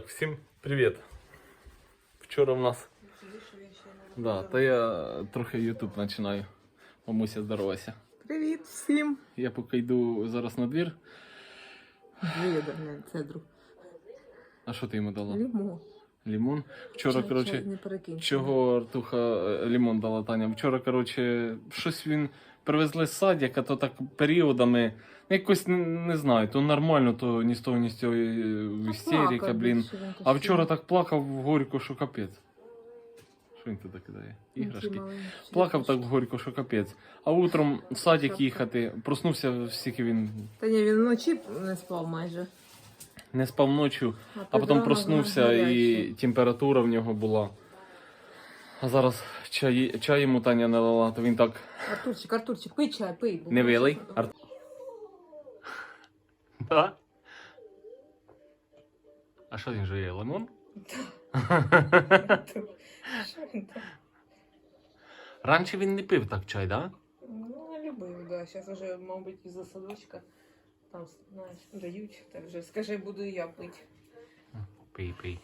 Так, всім привіт. Вчора в нас. Да, та я трохи YouTube починаю. Мамуся, здоровайся. Привіт всім! Я поки йду зараз на двір. Виєдерне цедру. А що ти йому дала? Лімо. Лімон. Вчора, коротше, чого Артуха е, лімон дала Таня? Вчора, коротше, щось він привезли з садика, то так періодами. Якось не, не знаю, то нормально, то ні з того, ні з цього е, істерика, блін. А вчора так плакав горько, що капець. Що він туди кидає? Іграшки. Плакав так горько, що капець. А утром в садик їхати, проснувся, стільки він Та ні, він вночі не спав майже. не спав ночі, а під потім проснувся і температура в нього була. А зараз чай, чай йому Таня налила, то він так Артурчик, Артурчик, пий чай, пий. не вилий. потім. Да? А що він жує? Лимон? Там? Раніше він не пив так чай, да? Ну, не любив, да. Зараз вже, мабуть, із-за садочка там, знаєш, дають. Так вже скажи, буду і я пити. Пий, пий.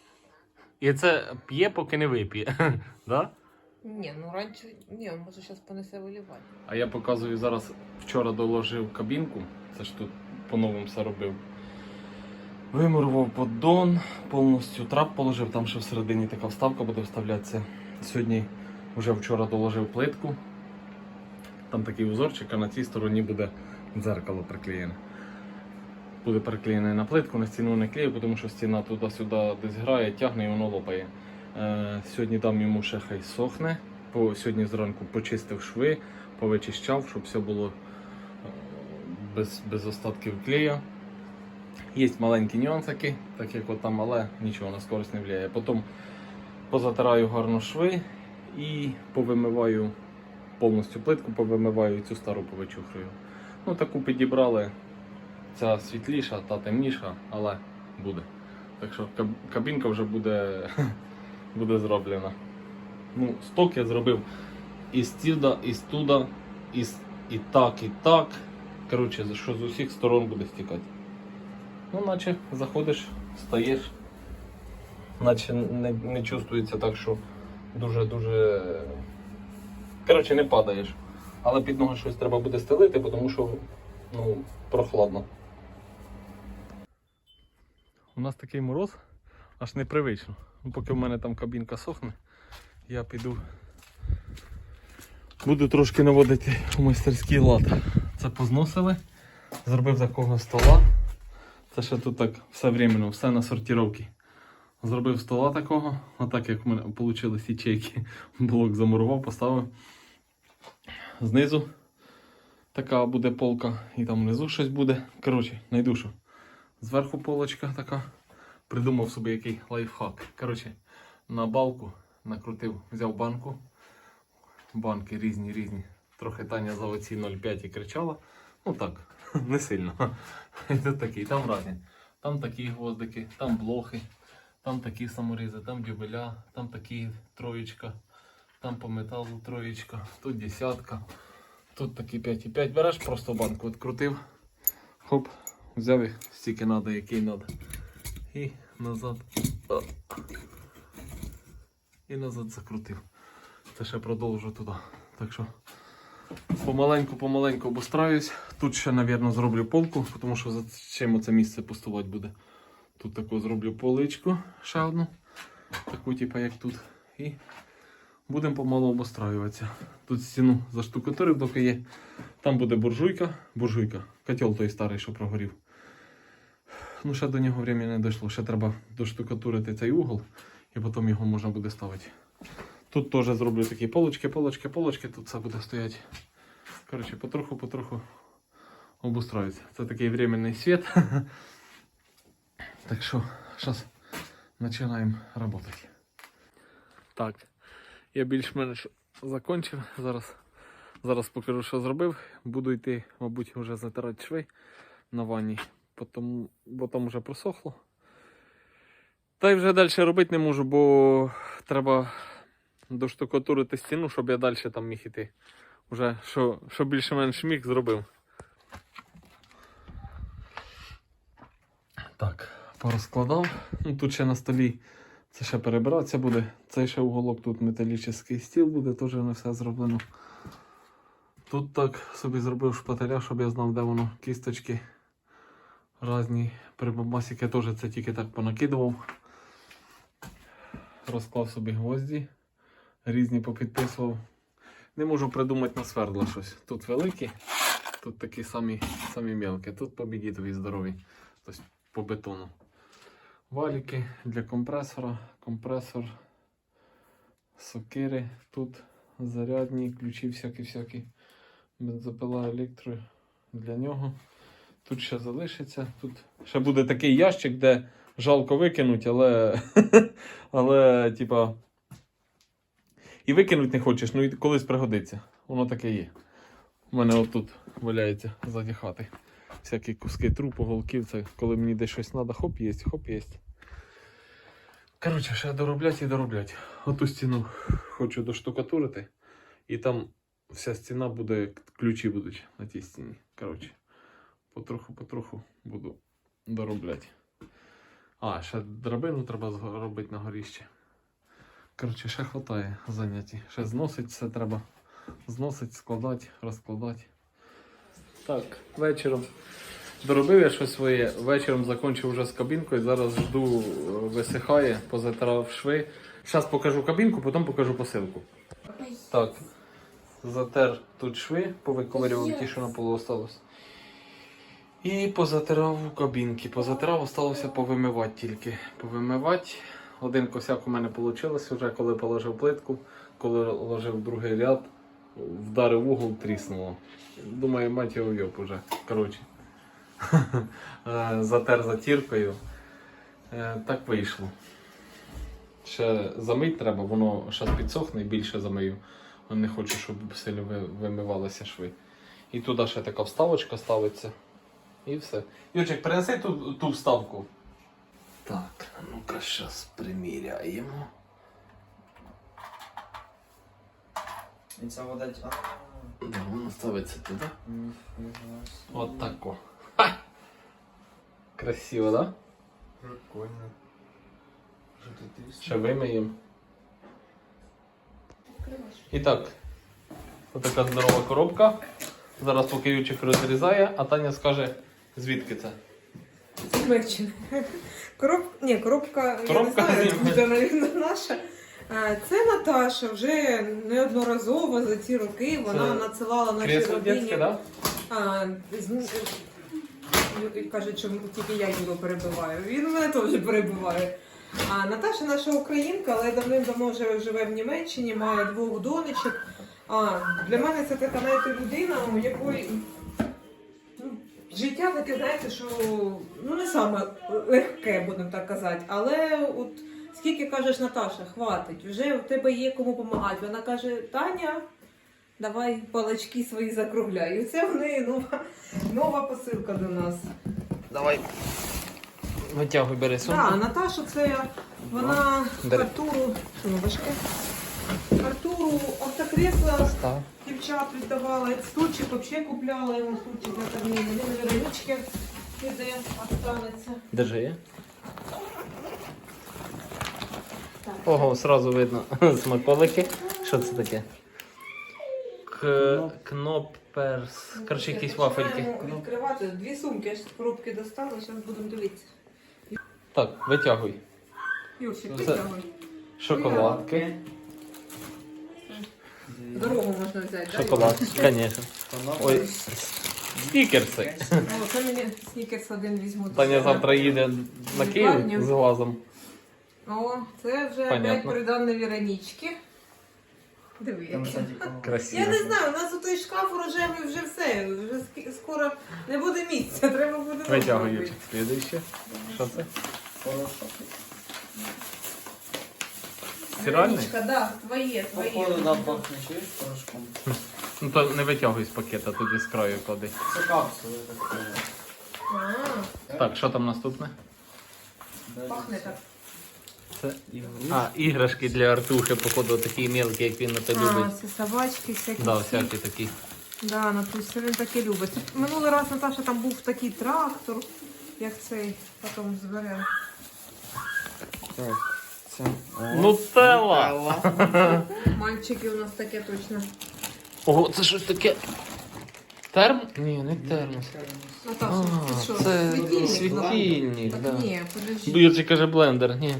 І це п'є, поки не вип'є. да? Ні, ну раніше, ні, може зараз понесе вилівати. А я показую зараз, вчора доложив кабінку, це ж тут по-новому все робив. Вимурував поддон, повністю трап положив, там ще всередині така вставка буде вставлятися. Сьогодні вже вчора доложив плитку. Там такий узорчик, а на цій стороні буде дзеркало приклеєне. Буде приклеєне на плитку, на стіну не клею, тому що стіна туди-сюди десь грає, тягне і воно лопає. Е, сьогодні дам йому ще хай сохне. Сьогодні зранку почистив шви, повичищав, щоб все було без, без остатків клея. Є маленькі нюансики, так як от там, але нічого на скорость не впливає. Потім позатираю гарно шви і повимиваю повністю плитку, повимиваю цю стару повичухрую. Ну таку підібрали. Ця світліша, та темніша, але буде. Так що кабінка вже буде, буде зроблена. Ну, сток я зробив і з туда, і з туда, і, з- і так, і так. Коротше, що з усіх сторон буде стікати. Ну, наче заходиш, стаєш, наче не, не чувствується так, що дуже-дуже. Коротше, не падаєш. Але під ноги щось треба буде стелити, тому що ну, прохладно. У нас такий мороз, аж непривично. Ну, Поки в мене там кабінка сохне, я піду. Буду трошки наводити у майстерський лад. Це позносили, зробив такого стола. Це ще тут так все временно, все на сортировці. Зробив стола такого, отак як в мене вийшли ячейки. Блок замурував, поставив. Знизу така буде полка, і там внизу щось буде. Коротше, найду що. Зверху полочка така. Придумав собі який лайфхак. Коротше, на балку накрутив, взяв банку. Банки різні, різні. Трохи Таня за оці 0,5 і кричала. Ну так, не сильно. Тут там різні. Там такі гвоздики, там блохи, там такі саморізи, там дюбеля, там такі троєчка, там по металу троєчка, тут десятка, тут такі 5,5. Береш просто банку, відкрутив. Хоп, взяв їх стільки треба, який треба. І назад. І назад закрутив. Це ще продовжу туди. Так що помаленьку-помаленьку обустраюсь. Тут ще, мабуть, зроблю полку, тому що за чим це місце пустувати буде. Тут таку зроблю поличку ще одну. Таку, типу, як тут. І будемо помалу обустраюватися. Тут стіну заштукатурив, доки є. Там буде буржуйка. Буржуйка. Котел той старий, що прогорів. Ну, ще до нього время не дійшло. Ще треба доштукатурити цей угол, і потім його можна буде ставити. Тут теж зроблю такі полочки, полочки, полочки. Тут все буде стояти. Коротше, потроху-потроху обустраюся. Це такий временний світ. Так що, зараз починаємо працювати. Так, я більш-менш закінчив. Зараз, зараз покажу, що зробив. Буду йти, мабуть, вже затирати шви на ванні, потім, бо там вже просохло. Та й вже далі робити не можу, бо треба доштукатурити стіну, щоб я далі там міг іти. Вже що, що більш-менш міг, зробив. Так, порозкладав. Ну, тут ще на столі це ще перебиратися буде. Цей ще уголок, тут металічний стіл буде, теж не все зроблено. Тут так собі зробив шпателя, щоб я знав, де воно кісточки. Разні прибамбасики теж це тільки так понакидував. Розклав собі гвозді, різні попідписував. Не можу придумати на свердла щось. Тут великі, тут такі самі, самі мелкі, тут по бігітові здорові, тобто по бетону. Валіки для компресора, компресор, сокири, тут зарядні, ключі всякі-всякі, бензопила електро для нього. Тут ще залишиться. Тут ще буде такий ящик, де жалко викинуть, але, але типа. І викинуть не хочеш, ну і колись пригодиться. Воно таке є. У мене отут валяється ззаді. Всякі куски трупу, голків. Це коли мені десь щось треба, хоп єсть, хоп єсть. Коротше, ще дороблять і дороблять. Оту стіну хочу доштукатурити. І там вся стіна буде, ключі будуть на тій стіні. Коротше, потроху-потроху буду доробляти. А, ще драбину треба зробити на горіще. Коротше, ще хватає заняття. Ще зносить все треба. Зносить, складати, розкладати. Так, вечором. Доробив я щось своє. Вечором закінчив вже з кабінкою. Зараз жду, е, висихає, позатирав шви. Зараз покажу кабінку, потім покажу посилку. Так. Затер тут шви, повиковирював ті, що на полу осталось. І позатирав кабінки. Позатирав, осталося повимивати тільки. Повимивати. Один косяк у мене вийшло вже, коли положив плитку, коли ложив другий ряд, вдарив угол, тріснуло. Думаю, мать його йоп уже. Коротше. Е, Затер затіркою. Е, Так вийшло. Ще замить треба, воно зараз підсохне більше замию. Не хочу, щоб сильно вимивалися шви. І туди ще така вставочка ставиться. І все. Юрчик, принеси ту, ту вставку. Так, ну-ка зараз приміряємо. І це вода. Да, воно ставиться туди. От тако. Ха! Красиво, да? Прикольно. Ще вимиємо. І так, така здорова коробка. Зараз поки Ючик розрізає, а Таня скаже, звідки це. З Німеччини. Коробка, ні, коробка, Коробка я не знаю, буде, мабуть, наша. Це Наташа вже неодноразово за ці роки вона Це надсилала нашій родині. да? А, з- Люди кажуть, що тільки я його перебиваю. Він мене теж перебиває. А Наташа наша українка, але давним-давно вже живе в Німеччині, має двох донечок. А для мене це така знаєте, людина, у якої життя таке, знаєте, що ну не саме легке, будемо так казати. Але от скільки кажеш, Наташа, хватить, вже в тебе є кому допомагати. Вона каже, Таня. Давай палачки свої закругляй. І це в неї нова, нова посилка до нас. Давай. Витягуй, бери Так, Наташа це вона Бери. Артуру, що воно важке? Артуру автокресла Так. Дівчат віддавала, стульчик взагалі купляла йому стульчик для каміни. Він на Веронички іде, останеться. Держи. Так. Ого, сразу видно смаколики. Що це таке? К... Кноперс. Коротше, якісь вафельки. Починаємо відкривати. Дві сумки, я ж з коробки достала, зараз будемо дивитися. Так, витягуй. Юрчик, Це- витягуй. Шоколадки. Дорогу можна взяти, так? Шоколад, звісно. Ой, стікерси. О, це мені снікерс один візьму. Таня завтра їде на Київ з глазом. О, це вже Понятно. опять придане Віронічки. Диви. Яке. Красиво. Я не знаю, у нас у той шкаф рожевий вже все. Вже ск- скоро не буде місця, треба буде. новий Витягуй, робити. Слідуюче. Що це? Стиральний? Віронічка, да, твоє, твоє. Походу, да, пахне чуєш порошком. Ну то не витягуй з пакета, тоді з краю клади. Це капсули таке. А, Так, що там наступне? пахне так. Це Ігрушки. А, іграшки для Артухи, походу, такі мелкі, як він на те А, любить. це собачки всякі. Да, всякі такі. Да, Натуся, він таке любить. Минулий раз Наташа там був такий трактор. як цей потім зберемо. Так, це... О, Нутелла! Нутелла. Мальчики у нас таке точно. Ого, це щось таке. Терм? Ні, не термос. Наташа, А, ти що? це світильник? світильник, Так да. ні, подожди. Юрчий каже блендер, ні.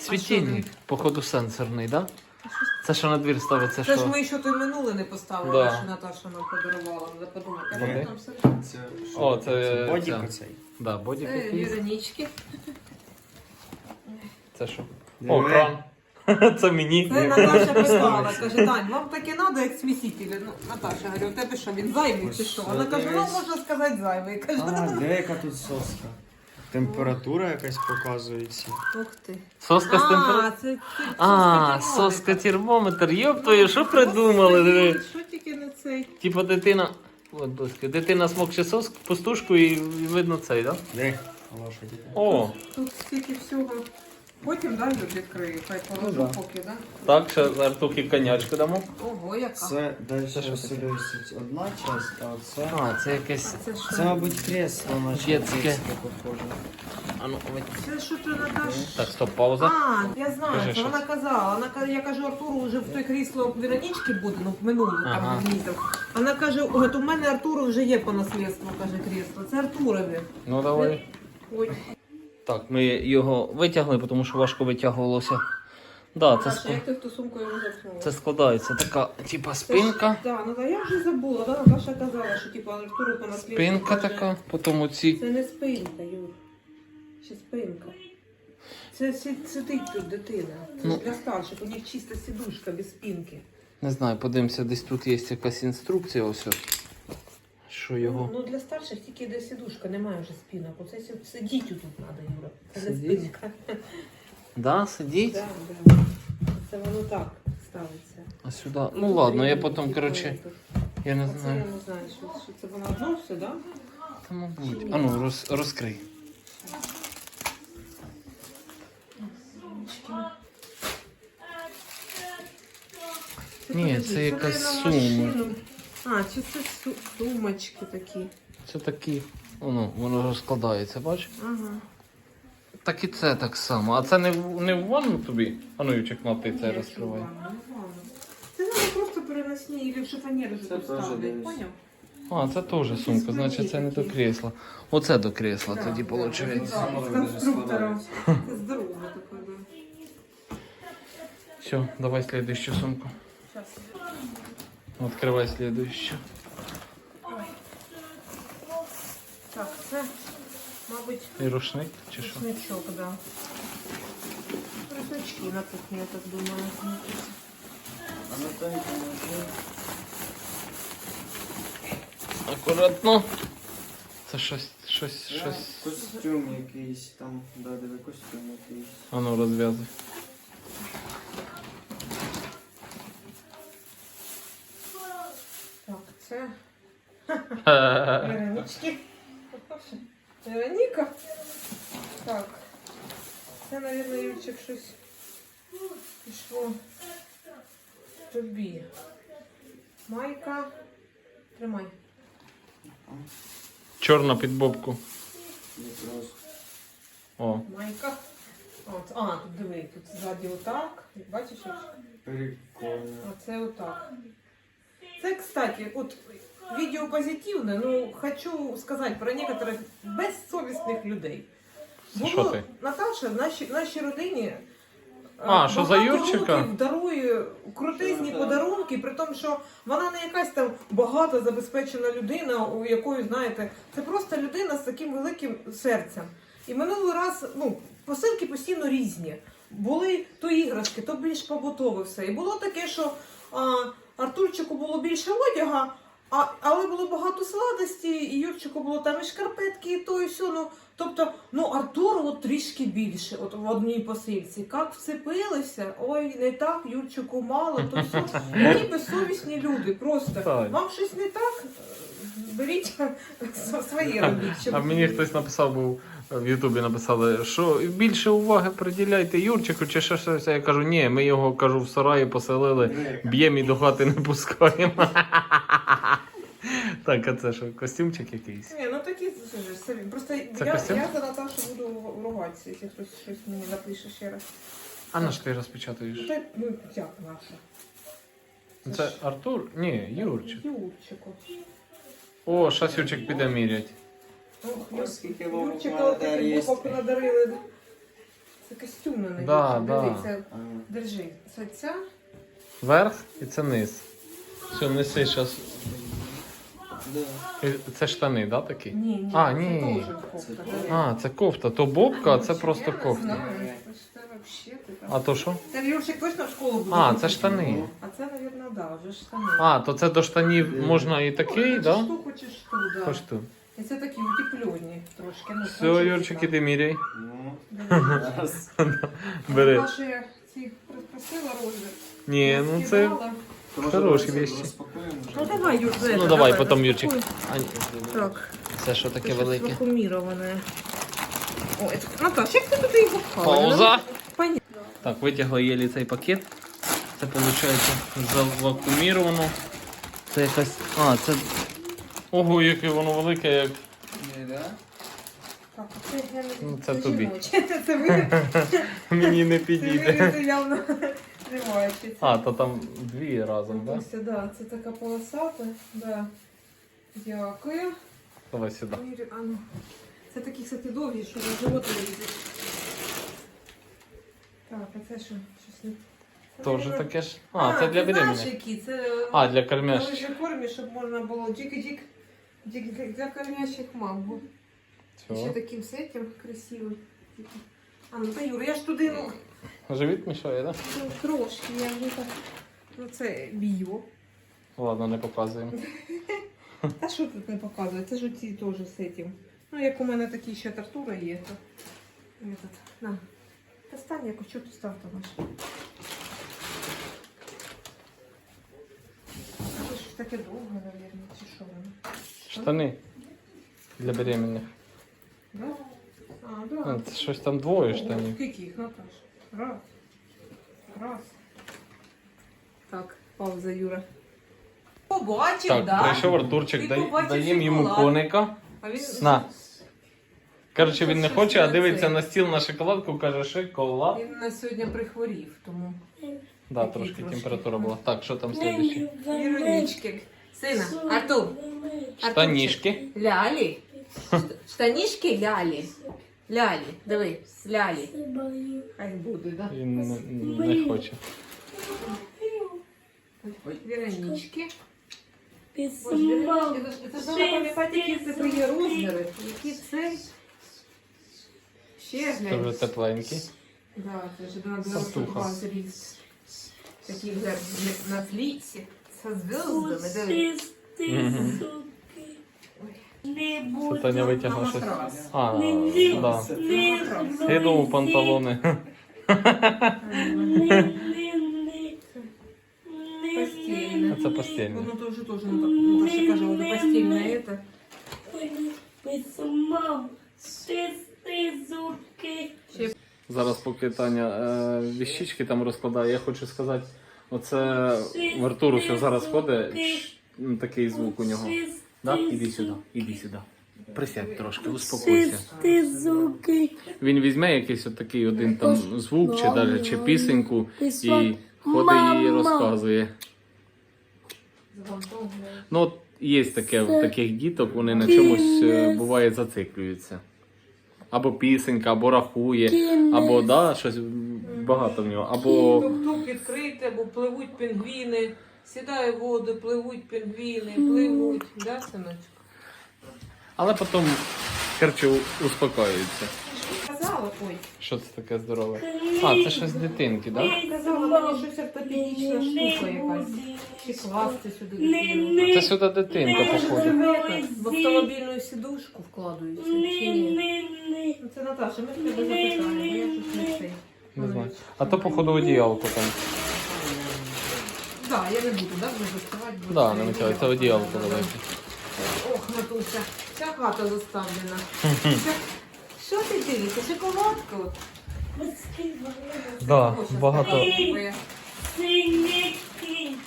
Світильник, походу сенсорний, да? Це що на двір ставиться, Це ж що? ми ще той минуле не поставили, Да. що Наташа нам подарувала. Треба подумати, а Вони? там все? Це що? О, це- бодік це. оцей. Да, бодік Це якийсь. віронічки. Це що? О, кран. Це мені. Це Наташа питала, каже, Тань, вам таке треба, як смісителі. Ну, Наташа, говорю, у тебе що, він зайвий чи що? Вона каже, ну можна сказати зайвий. Каже, А, де яка тут соска? Температура якась показується. ух ти. Соска з А, температурою. це, це А, соска термометр. Йоп твою, що придумали? диви? Що тільки не цей? Типа дитина. От доски. Дитина смокче соск, пустушку і і видно цей, да? Де? О, Тут стільки всього. Потім далі відкрию, хай положу Ну да. поки, да? так, ще Артухи конячку дамо. Ого, яка. Це далі Це що таке? сюди одна частина, а це... А, це якесь. А це що? Це, мабуть, кресло наче Детське. детське похоже. А ну, ой. Це що ти Наташ? Так, стоп, пауза. А, я знаю, Кажи це щось. вона казала. Вона каже, я кажу, Артуру вже в той крісло Веронічки буде, ну минуле Ага. там місяць. Вона каже, от у мене Артуру вже є по наслідству, каже крісло. Це Артурові. Ну давай. Ой, Так, ми його витягли, тому що важко витягувалося. Да, це, Наташа, ск- як ти в ту сумку його запхнула? це складається така, типа спинка. Да, ну да, я вже забула, да, Наташа казала, що типу Артуру по наслідству. Спинка така, потім оці. Це не спинка, Юр. Ще спинка. Це сі- сидить тут дитина. Це Ну. ж для старших, у них чиста сідушка без спинки. Не знаю, подивимося, десь тут є якась інструкція. Ось. от. Що його. Ну для старших тільки де сідушка, немає вже спинок. Оце сі- сидіть тут треба, Юра. Це не Сидіть? спинка. Да, сидіть? Да, да. Це воно так ставиться. А сюди. Ну ладно, я потім, коротше, я не Оце я знаю. не знаю, що, що це воно одно все, да? Та мабуть. А ну, роз, розкрий. Ні, це якась наверно, сума. машину. А, чи це су- сумочки такі. Це такі. Воно, воно розкладається, бачиш? Ага. Так і це так само. А це не в не в ванну тобі? А ну, Ючик, на ти це розкривай. ну ладно. Це треба просто переносні і в шифонєри Це тут теж ставлять, десь. поняв? А, це теж сумка, значить це не до крісла. Оце до крісла тоді виходить. Да, з конструктором. Це здорово таке, да. Все, давай следующую сумку. Открывай следующую. Так, це, мабуть, І рушник чи що? рушничок, да. Рушнички на кухні, я так думаю. Акуратно. Це щось, щось, щось. Костюм якийсь там, да, диви, костюм якийсь. А ну розв'язуй. Так, це Ха-ха-ха. Вероніка. Так. Це, мабуть, Юрчик, щось пішло тобі. Майка. Тримай. Чорна під бобку. О. Майка. От, а, тут диви, тут ззаді отак. Бачиш? Прикольно. А це отак. Це, кстати, от відео позитивне, ну хочу сказати про некоторих безсовісних людей. Що ти? Наташа в нашій, в нашій родині. е, А, що за багато Юрчика? років дарує крутизні Що, подарунки, при тому, що вона не якась там багато забезпечена людина, у якої, знаєте, це просто людина з таким великим серцем. І минулий раз, ну, посилки постійно різні. Були то іграшки, то більш побутове все. І було таке, що а, Артурчику було більше одяга, а, але було багато сладості, і Юрчику було там і шкарпетки, і то, і все. Ну, тобто, ну Артуру от трішки більше, от в одній посилці. Як вцепилися, ой, не так, Юрчику мало, то все. Які безсовісні люди, просто. Вам щось не так? Беріть своє робіть. А мені хтось написав був в Ютубі написали, що більше уваги приділяйте Юрчику чи ще щось. Я кажу, ні, ми його кажу в сараї поселили, б'ємо і до хати не пускаємо. Так, а це що, костюмчик якийсь? Ні, ну такі це ж самі. Просто Це я, костюм? я за Наташу буду ругатися, якщо хтось щось мені напише ще раз. А на що ти розпечатуєш? Та, ну, як наша? Це Артур? Ні, Юрчик. Юрчику. О, щас Юрчик піде мірять. Ох, Ось скільки вовок Юрчика молодар є. отакий надарили. Це костюм на неї. Да, да. Дивіться, держи. Це ця. Верх і це низ. Все, неси зараз. Це штани, да, такі? Ні, ні. А, це ні. теж кофта, А, це кофта. То бобка, а це просто кофта. це це. А то що? Це Юрчик точно в школу буде? А, це штани. А це, мабуть, да, вже штани. А, то це до штанів можна і такий, Хочеш да? ту, хочеш ту, да. Хоч тут. І це такі утеплені трошки. Ну, Все, Юрчик, іди міряй. Ну, Бери. Я ці розпросила розмір. Ні, ну це. Хороші вещи. Ну давай, Юр, Ну давай, потім Юрчик. Так, Це що таке велике? щось вакууміроване. О, це... Наташ, як ти туди його впала? Пауза. Понятно. Так, витягли єлі цей пакет. Це виходить завакуміровано. Це якась. А, це. Ого, яке воно велике, як. Так, це я не Ну, це тобі. жіноче. Це ви, Мені не це підійде. ви, явно тримаючи. А, то там дві разом, так? Да? Ось, да, це така полосата. Да. Дякую. Давай сюди. Мірю, а ну. Це такі, кстати, довгі, що на живот лізуть. Так, а це що? Щось не... Тоже таке ж. А, це для ти знаєш, беременних. які? Це А, для кормящих. формі, щоб можна було джик-джик. Джик для кормящих мам. був. Ще Все. таким сетем красивим. А, ну та Юра, я ж туди, ну, Живіт мішає, так? ну, трошки, я вже так. Ну це біо. Ладно, не показуємо. Та що тут не показує? Це ж ці теж з этим. Ну, як у мене такі ще тартура є, то этот, на. Та стань якось, що тут став там аж. Це ж таке довго, мабуть, чи що воно? Штани для беременних. Да? А, А, да. Це щось там двоє штанів. Скільки їх, Наташ? Раз. Раз. Так, пауза, Юра. Побачив, Так, да? прийшов Артурчик, Ти дай, побачив даємо йому шоколад. коника. А він... На. Коротше, він не хоче, а на дивиться на стіл на шоколадку, каже, шоколад. Він на сьогодні прихворів, тому... Да, Такий трошки трошки. температура була. Так, що там слідуюче? Іронічки. Сина, Артур, Штанішки. лялі. Штанішки лялі. Лялі, диви, лялі. Хай буде, да? Він не, не хоче. Віронічки. Боже, Віронічки, це ж- це ж треба пам'ятати, які це є розміри. Які це? Ще Це вже глянь. тепленький. Да, це ж на Салтуха. 22 зріст. Такі вже на фліці. Со зв'язками, диви. Мгм. Це Таня витягла щось. А, да. Це матрас. Я думав панталони. Постільне. Це постільне. Воно теж теж Наташа каже, воно постільне це. Зараз, поки Таня е, віщички там розкладає, я хочу сказати, оце в Артуру що зараз ходить, ну, такий звук у нього. Да? Іди сюди, іди сюди. Присядь трошки, успокойся. Він візьме якийсь от такий один там звук, чи навіть чи пісеньку, і ходить і розказує. Ну, от є таке в таких діток, вони на чомусь е, буває зациклюються. Або пісенька, або рахує, або да, щось багато в нього, або Тук-тук відкрити, бо пливуть пінгвіни. Сідає в воду, пливуть пінгвіни, пливуть. Да, синочку? але потім коротше, успокоюються. Казала, ой. Що це таке здорове? А, це щось з дитинки, так? Да? Казала, мені щось ортопедична штука якась. Чи класти сюди дитину. Це сюди дитинка, походу. в автомобільну сідушку вкладаються, чи ні? Ну, Це Наташа, ми в тебе запитаємо, я щось не цей. Не знаю. А то, походу, одіялко там. Так, я не буду, да, вже доставати. бо Да, це- не витягай, це одіялко велике. Ох, Матуся, вся хата заставлена. Що ти дивишся? Шоколадку? Да, багато.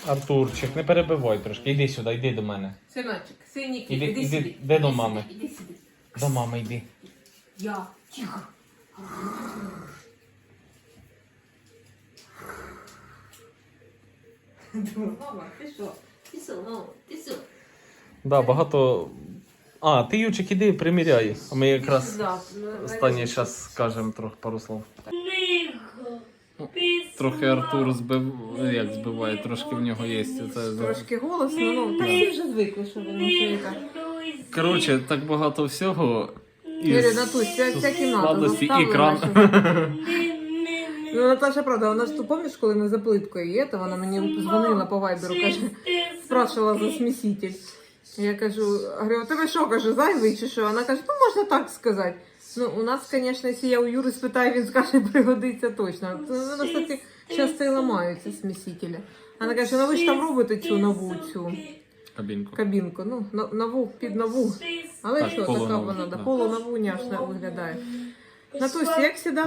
Артурчик, не перебивай трошки. Іди сюди, йди до мене. Синочок, синій кіт, Іди, іди іди, сюди. де до мами? Іди сюди. До мами йди. Я. Тихо. Мама, ти що? Ти що, мама? Ти що? Да, багато. А, ти Ючик іди приміряй. А ми якраз ну, останнє зараз скажемо трохи пару слов. Трохи Артур збив, як збиває, трошки в нього є. Це... Трошки голосно, ну так всі вже звикли, що він так. Коротше, так багато всього. Юрій, Натусь, ця, ця кімната сладості і кран. Ну, Наташа, правда, вона ж ту пам'ятаєш, коли ми за плиткою є, то вона мені дзвонила по вайберу, каже, спрашивала за сміситель. Я кажу, говорю, у тебе що, кажу, зайвий чи що? Вона каже, ну можна так сказати. Ну, у нас, звісно, якщо я у Юри спитаю, він скаже, пригодиться точно. Ну, У нас таки часто і ламаються смісителі. Вона каже, ну ви ж там робите цю нову цю Кабінку. кабінку, ну, нову, під нову. Але Так, що, така вона, да, да. няшна виглядає. Натусь, як завжди,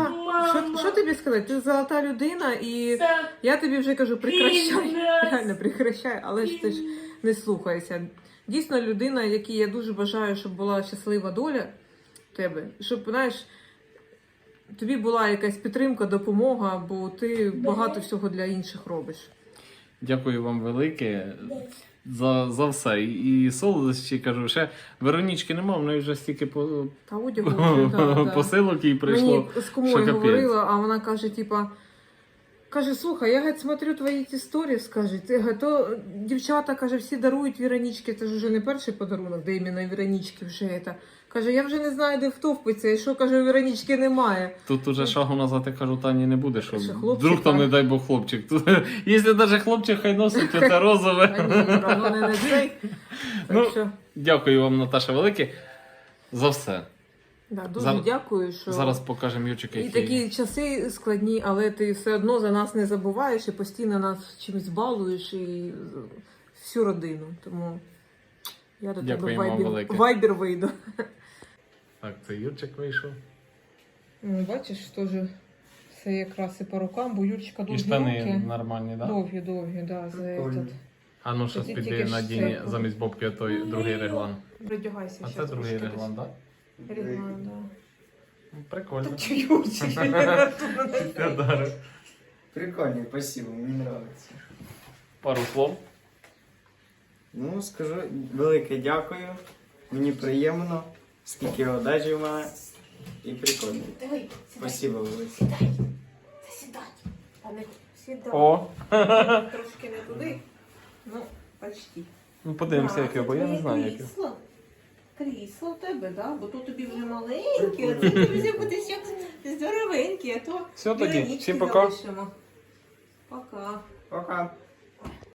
що, що тобі сказати? Ти золота людина, і я тобі вже кажу, прекращай. Реально прекращай, але ж ти ж не слухайся. Дійсно, людина, якій я дуже бажаю, щоб була щаслива доля в тебе, щоб, знаєш, тобі була якась підтримка, допомога, бо ти багато всього для інших робиш. Дякую вам велике за, за все. І, солодощі кажу, ще Веронічки нема, в неї вже стільки по, Та одягу вже, да, да. посилок їй прийшло. Мені з що капець. говорила, а вона каже, типа. Каже, слухай, я геть смотрю твої ті сторіс, каже, то дівчата, каже, всі дарують Віронічки, це ж вже не перший подарунок, де іменно Віронічки вже це. Каже, я вже не знаю, де втовпиться, і що каже, Віронічки немає. Тут уже шагу назад, я кажу, Тані не буде, що вдруг там, не дай Бог, хлопчик. Тут, якщо навіть хлопчик хай носить, то це А розове. ні, ну не на. Так Ну, що, Дякую вам, Наташа, велике, за все. Да, дуже зараз- дякую, що Зараз покажемо Юрчика, і такі часи складні, але ти все одно за нас не забуваєш і постійно нас чимось балуєш і всю родину. Тому я до тебе вам вайбер, вийду. Так, це Юрчик вийшов. Ну, бачиш, теж все якраз і по рукам, бо Юрчика І довгі штани руки. нормальні, так? Да? Довгі, довгі, да, за этот. А ну Тоді піди на Діні замість бобки той другий реглан. Придягайся А це другий реглан, так? десь. Да. Ну, Прикольно. Прикольно, спасибо, мені подобається. Пару слов. Ну, скажу велике дякую. Мені приємно, скільки одежі в мене. І прикольно. Давай, Спасибо велике. сідай. А не сідай. О! Трошки не туди. Ну, почти. Ну подивимося, Да, яке, бо я не знаю, яке. крісло. Крісло в тебе, да? Бо то тобі вже маленьке, а це тобі буде ще здоровеньке, а то Все тоді, всім пока. залишимо. Пока. Пока.